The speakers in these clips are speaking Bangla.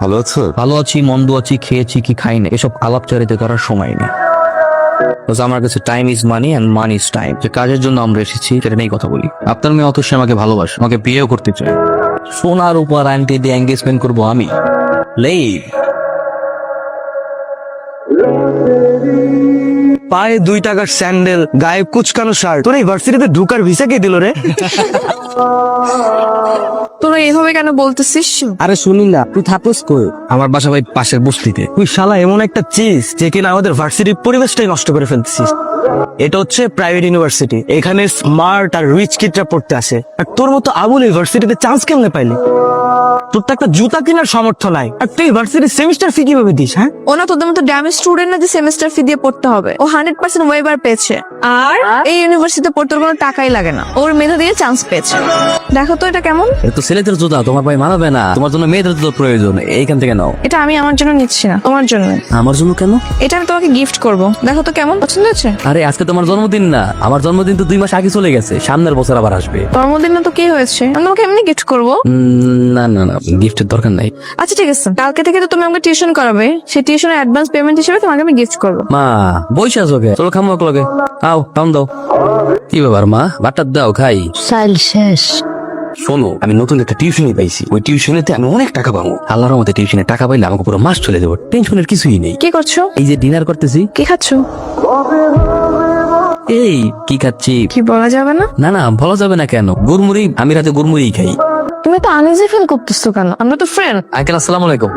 ভালো আছো? ভালো আছি মন্দ আছি খেয়েছি কি খাই না এসব আলাপচারিতা করার সময় নেই। আমার কাছে time is money and money is time যে কাজের জন্য আমরা এসেছি সেটা নিয়েই কথা বলি। আপনার মেয়ে অথচ আমাকে ভালোবাসে আমাকে বিয়েও করতে চায়। সোনার উপর আন্টি দিয়ে এঙ্গেজমেন্ট করব আমি। লেই পায়ে দুই টাকার স্যান্ডেল গায়ে কুচকানো শার্ট তোর এই ভার্সিটিতে ঢুকার ভিসা কে দিল রে? তোরা এভাবে কেন বলতেছিস? আরে শুনি না তুই থাকোস কই? আমার বাসা ভাই পাশের বস্তিতে। তুই শালা এমন একটা চিজ যে কিনা আমাদের ভার্সিটির পরিবেশটাই নষ্ট করে ফেলতেছিস। এটা হচ্ছে প্রাইভেট ইউনিভার্সিটি এখানে স্মার্ট আর রিচ কিডরা পড়তে আসে। আর তোর মতো আবুল ইউনিভার্সিটিতে চান্স কেমনে পাইলি? তোর তো একটা জুতা কেনার সামর্থ্য নাই। আর তুই ভার্সিটির সেমিস্টার ফি কীভাবে দিস হ্যাঁ? ওনা তোদের মতো ড্যামেজ স্টুডেন্ট না যে সেমিস্টার ফি দিয়ে পড়তে হবে? ও হান্ড্রেড পার্সেন্ট ওয়েবার পেয়েছে। আর এই ইউনিভার্সিটিতে পড়তে কোনো টাকাই লাগে না। ওর মেধা দিয়ে চান্স পেয়েছে। দেখো তো এটা কেমন? এটা তো ছেলেদের জুতা তোমার ভাই মানাবে না। তোমার জন্য মেয়েদের জুতো প্রয়োজন এইখান থেকে নাও। এটা আমি আমার জন্য নিচ্ছি না তোমার জন্য। আমার জন্য কেন? এটা আমি তোমাকে গিফট করব। দেখো তো কেমন পছন্দ হয়েছে? আরে আজকে তোমার জন্মদিন না। আমার জন্মদিন তো দুই মাস আগে চলে গেছে সামনের বছর আবার আসবে। জন্মদিন না তো কি হয়েছে? আমি তোমাকে এমনি গিফট করব। না না না গিফটের দরকার নাই। আচ্ছা ঠিক আছে। কালকে থেকে তো তুমি আমাকে টিউশন করাবে। সেই টিউশনের অ্যাডভান্স পেমেন্ট হিসেবে তোমাকে আমি গিফট করব। মা বইসা আছো কে? চলো খামো লগে। আও খাম দাও। কি ব্যাপার মা? বাটার দাও খাই। চাইল শেষ। শোনো আমি নতুন একটা টিউশনই পাইছি। ওই টিউশনেতে আমি অনেক টাকা পাবো। আল্লাহর মধ্যে টিউশনে টাকা পাইলে আমাকে পুরো মাস চলে দেবো টেনশনের কিছুই নেই। কি করছ? এই যে ডিনার করতেছি। কি খাচ্ছো? এই কি খাচ্ছি? কি বলা যাবে না? না না বলা যাবে না কেন? গুড়মুড়ি আমি রাতে গুড়মুড়ি খাই। তুমি তো আনইজি ফিল করতেছো কেন? আমরা তো ফ্রেন্ড আঙ্কেল আসসালামু আলাইকুম।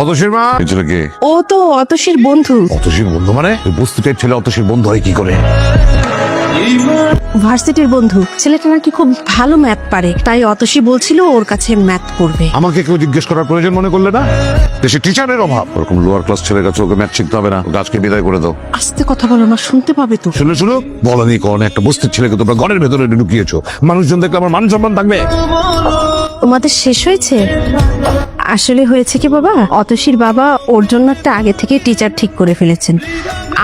অতসীর মা? এই ছেলেকে ও তো অতসীর বন্ধু। অতসীর বন্ধু মানে? ওই বস্তুটার ছেলে অতসীর বন্ধু হয় কি করে? ভার্সিটির বন্ধু ছেলেটা নাকি খুব ভালো ম্যাথ পারে তাই অতসী বলছিল ওর কাছে ম্যাথ পড়বে আমাকে কেউ জিজ্ঞেস করার প্রয়োজন মনে করলে না? দেশে টিচারের অভাব। ওরকম লোয়ার ক্লাস ছেলের কাছে ওকে ম্যাথ শিখতে হবে না। আজকে বিদায় করে দাও। আস্তে কথা বলো না শুনতে পাবে তো। শুনে শুনো বলনি কোন একটা বস্তির ছেলেকে তোমরা ঘরের ভেতরে ঢুকিয়েছো। মানুষজন দেখলে আমার মান সম্মান থাকবে। তোমাদের শেষ হয়েছে? আসলে হয়েছে কি বাবা? অতসীর বাবা ওর জন্য একটা আগে থেকে টিচার ঠিক করে ফেলেছেন।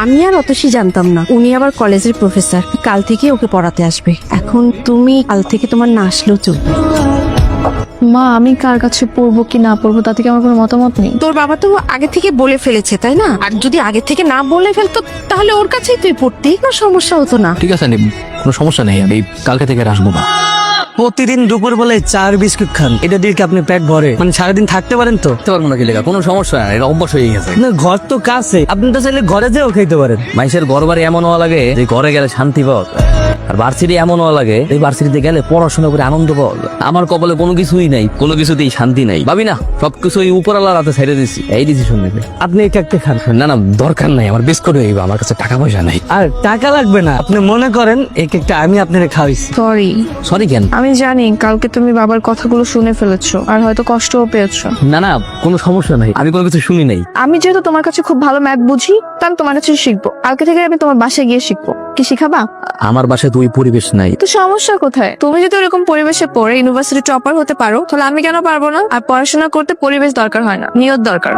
আমি আর অতসী জানতাম না। উনি আবার কলেজের প্রফেসর। কাল থেকে ওকে পড়াতে আসবে। এখন তুমি কাল থেকে তোমার না আসলেও চলবে। মা আমি কার কাছে পড়ব কি না পড়ব তাতে কি আমার কোনো মতামত নেই। তোর বাবা তো আগে থেকে বলে ফেলেছে তাই না? আর যদি আগে থেকে না বলে ফেলতো তাহলে ওর কাছেই তুই পড়তেই না সমস্যা হতো না। ঠিক আছে কোনো সমস্যা নেই আমি কালকে থেকে আর আসব না। প্রতিদিন দুপুর বলে চার বিস্কুট খান। এটা দিয়ে কি আপনি পেট ভরে? মানে সারাদিন থাকতে পারেন তো? খেতে পারব না কি লেখা? কোনো সমস্যা নাই এটা অভ্যাস হয়ে গেছে। না ঘর তো কাছে। আপনি তো চাইলে ঘরে যেও খেতে পারেন। মানুষের ঘর বাড়ি এমন হওয়া লাগে যে ঘরে গেলে শান্তি পাওয়া যায়। আর ভার্সিটি এমন হওয়া লাগে এই ভার্সিটিতে গেলে পড়াশোনা করে আনন্দ পাওয়া যায়। আমার কপালে কোনো কিছুই নাই কোনো কিছুতেই শান্তি নাই। ভাবি না সবকিছু ওই উপরালার হাতে ছেড়ে দিছি। এই ডিসিশন নেবে আপনি এটা একটা খান। না না দরকার নাই আমার বিস্কুট হইব আমার কাছে টাকা পয়সা নাই। আর টাকা লাগবে না আপনি মনে করেন এই কেকটা আমি আপনারে খাওয়াইছি। সরি সরি কেন? আমি জানি কালকে তুমি বাবার কথাগুলো শুনে ফেলেছো আর হয়তো কষ্টও পেয়েছ। না না কোনো সমস্যা নাই আমি কোনো কিছু শুনি নাই। আমি যেহেতু তোমার কাছে খুব ভালো ম্যাথ বুঝি তা আমি তোমার কাছে শিখব। কালকে থেকে আমি তোমার বাসায় গিয়ে শিখব। কি শিখাবা? আমার বাসায় দুই পরিবেশ নাই। তো সমস্যা কোথায়? তুমি যদি ওরকম পরিবেশে পড়ে ইউনিভার্সিটি টপার হতে পারো, তাহলে আমি কেন পারব না? আর পড়াশোনা করতে পরিবেশ দরকার হয় না, নিয়ত দরকার।